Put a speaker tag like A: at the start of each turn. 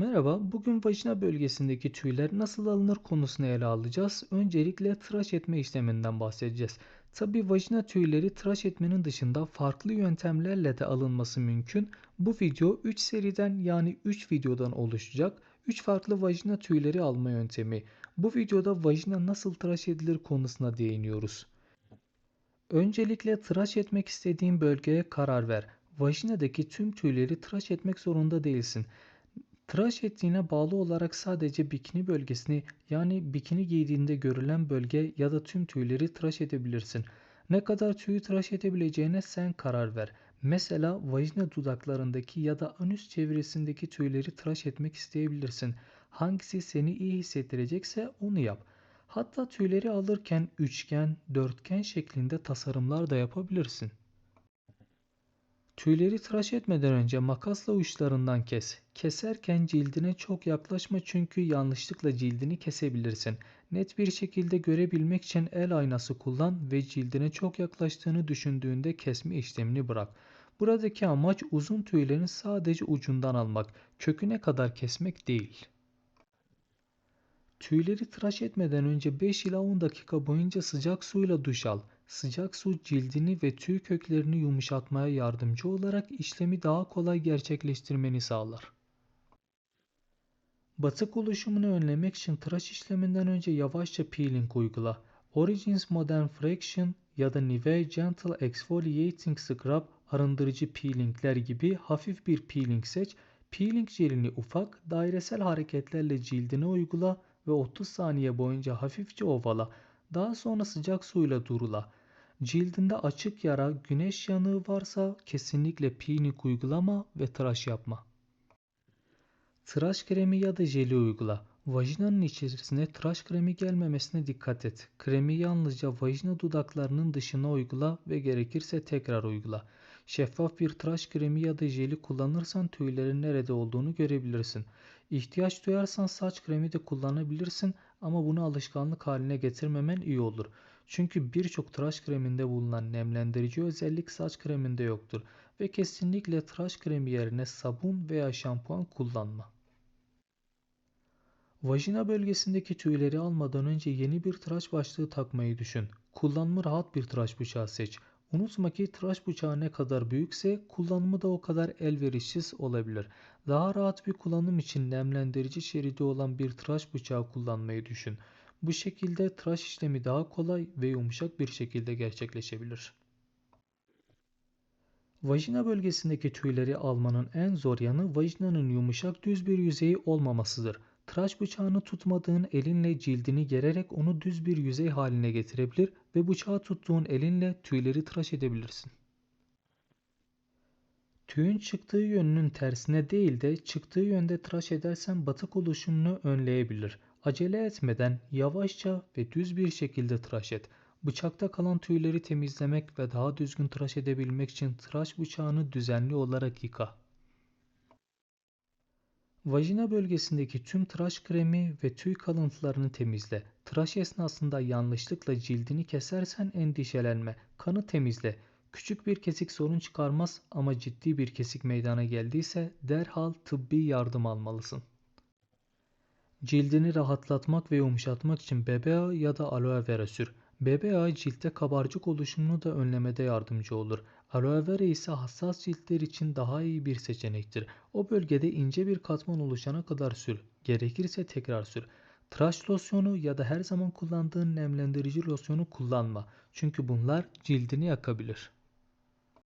A: Merhaba, bugün vajina bölgesindeki tüyler nasıl alınır konusunu ele alacağız. Öncelikle tıraş etme işleminden bahsedeceğiz. Tabii vajina tüyleri tıraş etmenin dışında farklı yöntemlerle de alınması mümkün. Bu video 3 seriden yani 3 videodan oluşacak. 3 farklı vajina tüyleri alma yöntemi. Bu videoda vajina nasıl tıraş edilir konusuna değiniyoruz. Öncelikle tıraş etmek istediğin bölgeye karar ver. Vajinadaki tüm tüyleri tıraş etmek zorunda değilsin. Tıraş ettiğine bağlı olarak sadece bikini bölgesini yani bikini giydiğinde görülen bölge ya da tüm tüyleri tıraş edebilirsin. Ne kadar tüyü tıraş edebileceğine sen karar ver. Mesela vajina dudaklarındaki ya da anüs çevresindeki tüyleri tıraş etmek isteyebilirsin. Hangisi seni iyi hissettirecekse onu yap. Hatta tüyleri alırken üçgen, dörtgen şeklinde tasarımlar da yapabilirsin. Tüyleri tıraş etmeden önce makasla uçlarından kes. Keserken cildine çok yaklaşma çünkü yanlışlıkla cildini kesebilirsin. Net bir şekilde görebilmek için el aynası kullan ve cildine çok yaklaştığını düşündüğünde kesme işlemini bırak. Buradaki amaç uzun tüylerin sadece ucundan almak, köküne kadar kesmek değil. Tüyleri tıraş etmeden önce 5 ila 10 dakika boyunca sıcak suyla duş al. Sıcak su cildini ve tüy köklerini yumuşatmaya yardımcı olarak işlemi daha kolay gerçekleştirmeni sağlar. Batık oluşumunu önlemek için tıraş işleminden önce yavaşça peeling uygula. Origins Modern Fraction ya da Nivea Gentle Exfoliating Scrub arındırıcı peelingler gibi hafif bir peeling seç. Peeling jelini ufak, dairesel hareketlerle cildine uygula ve 30 saniye boyunca hafifçe ovala. Daha sonra sıcak suyla durula. Cildinde açık yara, güneş yanığı varsa kesinlikle peeling uygulama ve tıraş yapma. Tıraş kremi ya da jeli uygula. Vajinanın içerisine tıraş kremi gelmemesine dikkat et. Kremi yalnızca vajina dudaklarının dışına uygula ve gerekirse tekrar uygula. Şeffaf bir tıraş kremi ya da jeli kullanırsan tüylerin nerede olduğunu görebilirsin. İhtiyaç duyarsan saç kremi de kullanabilirsin ama bunu alışkanlık haline getirmemen iyi olur. Çünkü birçok tıraş kreminde bulunan nemlendirici özellik saç kreminde yoktur ve kesinlikle tıraş kremi yerine sabun veya şampuan kullanma. Vajina bölgesindeki tüyleri almadan önce yeni bir tıraş başlığı takmayı düşün. Kullanımı rahat bir tıraş bıçağı seç. Unutma ki tıraş bıçağı ne kadar büyükse kullanımı da o kadar elverişsiz olabilir. Daha rahat bir kullanım için nemlendirici şeridi olan bir tıraş bıçağı kullanmayı düşün. Bu şekilde tıraş işlemi daha kolay ve yumuşak bir şekilde gerçekleşebilir. Vajina bölgesindeki tüyleri almanın en zor yanı vajinanın yumuşak düz bir yüzeyi olmamasıdır. Tıraş bıçağını tutmadığın elinle cildini gererek onu düz bir yüzey haline getirebilir ve bıçağı tuttuğun elinle tüyleri tıraş edebilirsin. Tüyün çıktığı yönünün tersine değil de çıktığı yönde tıraş edersen batık oluşumunu önleyebilir. Acele etmeden yavaşça ve düz bir şekilde tıraş et. Bıçakta kalan tüyleri temizlemek ve daha düzgün tıraş edebilmek için tıraş bıçağını düzenli olarak yıka. Vajina bölgesindeki tüm tıraş kremi ve tüy kalıntılarını temizle. Tıraş esnasında yanlışlıkla cildini kesersen endişelenme. Kanı temizle. Küçük bir kesik sorun çıkarmaz ama ciddi bir kesik meydana geldiyse derhal tıbbi yardım almalısın. Cildini rahatlatmak ve yumuşatmak için BBA ya da aloe vera sür. BBA ciltte kabarcık oluşumunu da önlemede yardımcı olur. Aloe vera ise hassas ciltler için daha iyi bir seçenektir. O bölgede ince bir katman oluşana kadar sür. Gerekirse tekrar sür. Tıraş losyonu ya da her zaman kullandığın nemlendirici losyonu kullanma. Çünkü bunlar cildini yakabilir.